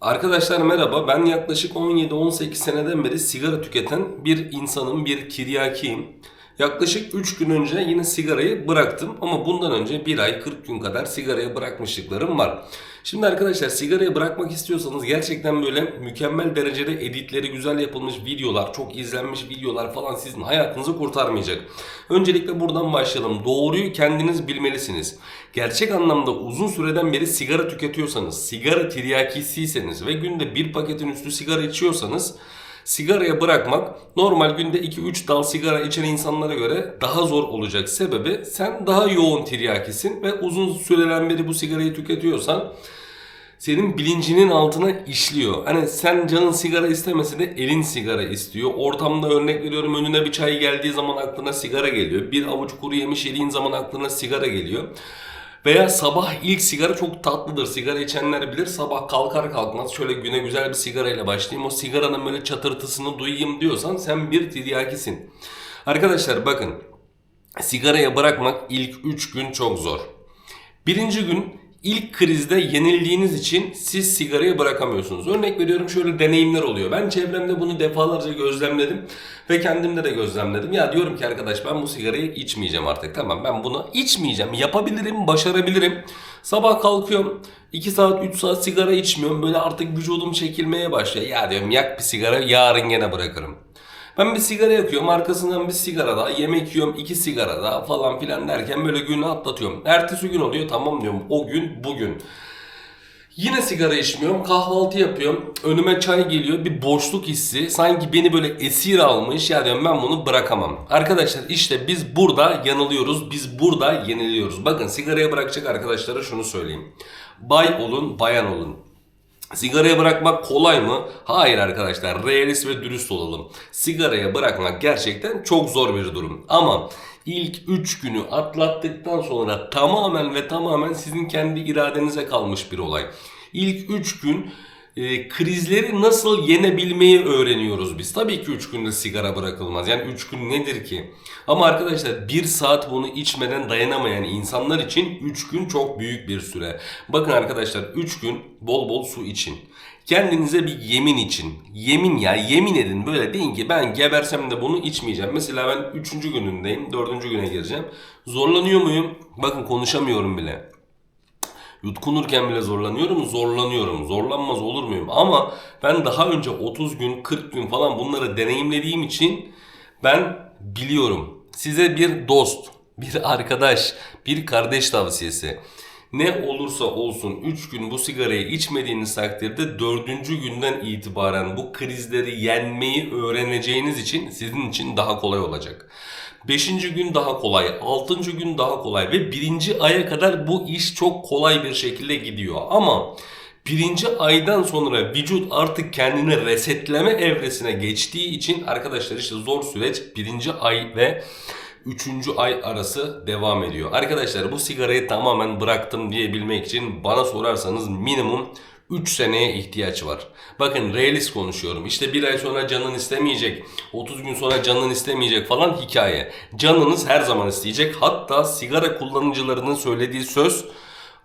Arkadaşlar merhaba. Ben yaklaşık 17-18 seneden beri sigara tüketen bir insanım, bir tiryakiyim. Yaklaşık 3 gün önce yine sigarayı bıraktım ama bundan önce 1 ay 40 gün kadar sigarayı bırakmışlıklarım var. Şimdi arkadaşlar sigarayı bırakmak istiyorsanız gerçekten böyle mükemmel derecede editleri güzel yapılmış videolar, çok izlenmiş videolar falan sizin hayatınızı kurtarmayacak. Öncelikle buradan başlayalım. Doğruyu kendiniz bilmelisiniz. Gerçek anlamda uzun süreden beri sigara tüketiyorsanız, sigara tiryakisiyseniz ve günde bir paketin üstü sigara içiyorsanız Sigaraya bırakmak normal günde 2-3 dal sigara içen insanlara göre daha zor olacak sebebi sen daha yoğun tiryakisin ve uzun süreden beri bu sigarayı tüketiyorsan senin bilincinin altına işliyor. Hani sen canın sigara istemese de elin sigara istiyor. Ortamda örnek veriyorum önüne bir çay geldiği zaman aklına sigara geliyor. Bir avuç kuru yemiş yediğin zaman aklına sigara geliyor. Veya sabah ilk sigara çok tatlıdır. Sigara içenler bilir. Sabah kalkar kalkmaz şöyle güne güzel bir sigarayla başlayayım. O sigaranın böyle çatırtısını duyayım diyorsan sen bir tiryakisin. Arkadaşlar bakın. Sigaraya bırakmak ilk 3 gün çok zor. Birinci gün ilk krizde yenildiğiniz için siz sigarayı bırakamıyorsunuz. Örnek veriyorum şöyle deneyimler oluyor. Ben çevremde bunu defalarca gözlemledim ve kendimde de gözlemledim. Ya diyorum ki arkadaş ben bu sigarayı içmeyeceğim artık. Tamam ben bunu içmeyeceğim. Yapabilirim, başarabilirim. Sabah kalkıyorum. 2 saat 3 saat sigara içmiyorum. Böyle artık vücudum çekilmeye başlıyor. Ya diyorum yak bir sigara yarın gene bırakırım. Ben bir sigara yakıyorum arkasından bir sigara daha yemek yiyorum iki sigara daha falan filan derken böyle günü atlatıyorum. Ertesi gün oluyor tamam diyorum o gün bugün. Yine sigara içmiyorum kahvaltı yapıyorum önüme çay geliyor bir boşluk hissi sanki beni böyle esir almış ya diyorum ben bunu bırakamam. Arkadaşlar işte biz burada yanılıyoruz biz burada yeniliyoruz. Bakın sigaraya bırakacak arkadaşlara şunu söyleyeyim. Bay olun bayan olun. Sigarayı bırakmak kolay mı? Hayır arkadaşlar. Realist ve dürüst olalım. Sigaraya bırakmak gerçekten çok zor bir durum. Ama ilk 3 günü atlattıktan sonra tamamen ve tamamen sizin kendi iradenize kalmış bir olay. İlk 3 gün e, krizleri nasıl yenebilmeyi öğreniyoruz biz. Tabii ki 3 günde sigara bırakılmaz. Yani 3 gün nedir ki? Ama arkadaşlar 1 saat bunu içmeden dayanamayan insanlar için 3 gün çok büyük bir süre. Bakın arkadaşlar 3 gün bol bol su için. Kendinize bir yemin için. Yemin ya yemin edin böyle deyin ki ben gebersem de bunu içmeyeceğim. Mesela ben 3. günündeyim 4. güne gireceğim. Zorlanıyor muyum? Bakın konuşamıyorum bile. Yutkunurken bile zorlanıyorum, zorlanıyorum. Zorlanmaz olur muyum? Ama ben daha önce 30 gün, 40 gün falan bunları deneyimlediğim için ben biliyorum. Size bir dost, bir arkadaş, bir kardeş tavsiyesi. Ne olursa olsun 3 gün bu sigarayı içmediğiniz takdirde 4. günden itibaren bu krizleri yenmeyi öğreneceğiniz için sizin için daha kolay olacak. 5. gün daha kolay, 6. gün daha kolay ve 1. aya kadar bu iş çok kolay bir şekilde gidiyor. Ama birinci aydan sonra vücut artık kendini resetleme evresine geçtiği için arkadaşlar işte zor süreç birinci ay ve üçüncü ay arası devam ediyor. Arkadaşlar bu sigarayı tamamen bıraktım diyebilmek için bana sorarsanız minimum 3 seneye ihtiyaç var. Bakın realist konuşuyorum. İşte bir ay sonra canın istemeyecek. 30 gün sonra canın istemeyecek falan hikaye. Canınız her zaman isteyecek. Hatta sigara kullanıcılarının söylediği söz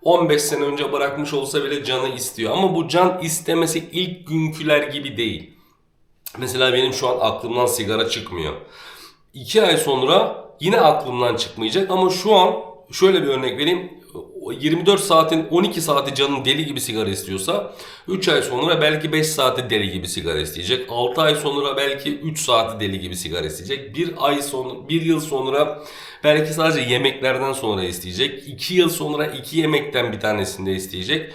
15 sene önce bırakmış olsa bile canı istiyor. Ama bu can istemesi ilk günküler gibi değil. Mesela benim şu an aklımdan sigara çıkmıyor. 2 ay sonra yine aklımdan çıkmayacak ama şu an şöyle bir örnek vereyim. 24 saatin 12 saati canın deli gibi sigara istiyorsa 3 ay sonra belki 5 saati deli gibi sigara isteyecek. 6 ay sonra belki 3 saati deli gibi sigara isteyecek. 1 ay sonra 1 yıl sonra belki sadece yemeklerden sonra isteyecek. 2 yıl sonra 2 yemekten bir tanesinde isteyecek.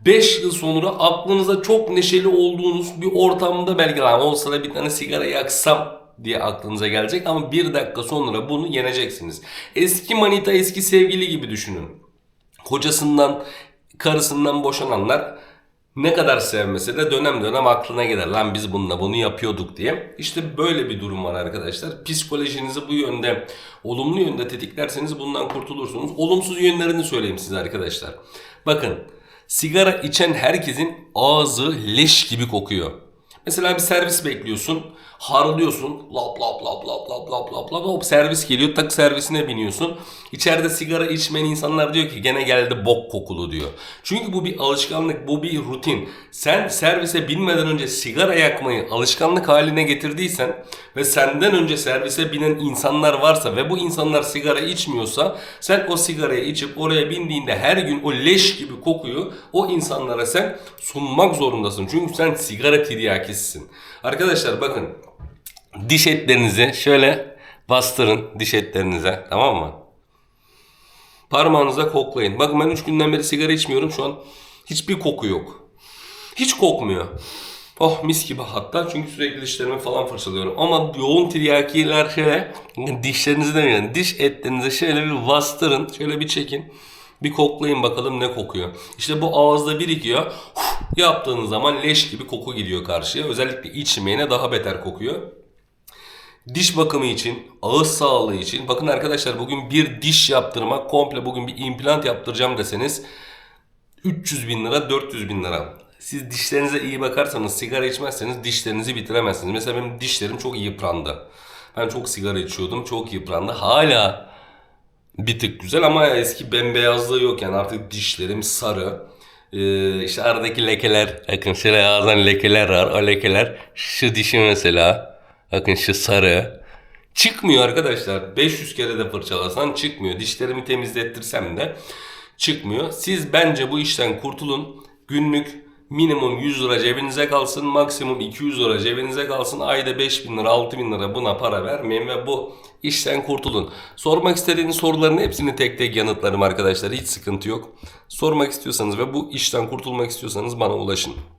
5 yıl sonra aklınıza çok neşeli olduğunuz bir ortamda belki lan olsa da bir tane sigara yaksam diye aklınıza gelecek ama bir dakika sonra bunu yeneceksiniz. Eski manita eski sevgili gibi düşünün. Kocasından karısından boşananlar ne kadar sevmese de dönem dönem aklına gelir. Lan biz bununla bunu yapıyorduk diye. İşte böyle bir durum var arkadaşlar. Psikolojinizi bu yönde, olumlu yönde tetiklerseniz bundan kurtulursunuz. Olumsuz yönlerini söyleyeyim size arkadaşlar. Bakın sigara içen herkesin ağzı leş gibi kokuyor. Mesela bir servis bekliyorsun. Harlıyorsun. Lap lap lap lap lap lap lap lap. Hop servis geliyor. Tak servisine biniyorsun. İçeride sigara içmeyen insanlar diyor ki gene geldi bok kokulu diyor. Çünkü bu bir alışkanlık. Bu bir rutin. Sen servise binmeden önce sigara yakmayı alışkanlık haline getirdiysen ve senden önce servise binen insanlar varsa ve bu insanlar sigara içmiyorsa sen o sigarayı içip oraya bindiğinde her gün o leş gibi kokuyu o insanlara sen sunmak zorundasın. Çünkü sen sigara tiryakisisin. Arkadaşlar bakın diş etlerinizi şöyle bastırın diş etlerinize tamam mı? Parmağınıza koklayın. Bakın ben 3 günden beri sigara içmiyorum. Şu an hiçbir koku yok. Hiç kokmuyor. Oh mis gibi hatta çünkü sürekli dişlerimi falan fırçalıyorum. Ama yoğun tiryakiler şöyle dişlerinizi demeyin. Diş etlerinize şöyle bir bastırın. Şöyle bir çekin. Bir koklayın bakalım ne kokuyor. İşte bu ağızda birikiyor. Huh, yaptığınız zaman leş gibi koku gidiyor karşıya. Özellikle içmeyene daha beter kokuyor. Diş bakımı için, ağız sağlığı için. Bakın arkadaşlar bugün bir diş yaptırmak, komple bugün bir implant yaptıracağım deseniz 300 bin lira, 400 bin lira. Siz dişlerinize iyi bakarsanız, sigara içmezseniz dişlerinizi bitiremezsiniz. Mesela benim dişlerim çok yıprandı. Ben çok sigara içiyordum, çok yıprandı. Hala bir tık güzel ama eski bembeyazlığı yok yani artık dişlerim sarı. Ee, işte aradaki lekeler, bakın şöyle ağızdan lekeler var. O lekeler şu dişi mesela. Bakın şu sarı. Çıkmıyor arkadaşlar. 500 kere de fırçalasan çıkmıyor. Dişlerimi temizlettirsem de çıkmıyor. Siz bence bu işten kurtulun. Günlük minimum 100 lira cebinize kalsın. Maksimum 200 lira cebinize kalsın. Ayda 5000 lira 6000 lira buna para vermeyin ve bu işten kurtulun. Sormak istediğiniz soruların hepsini tek tek yanıtlarım arkadaşlar. Hiç sıkıntı yok. Sormak istiyorsanız ve bu işten kurtulmak istiyorsanız bana ulaşın.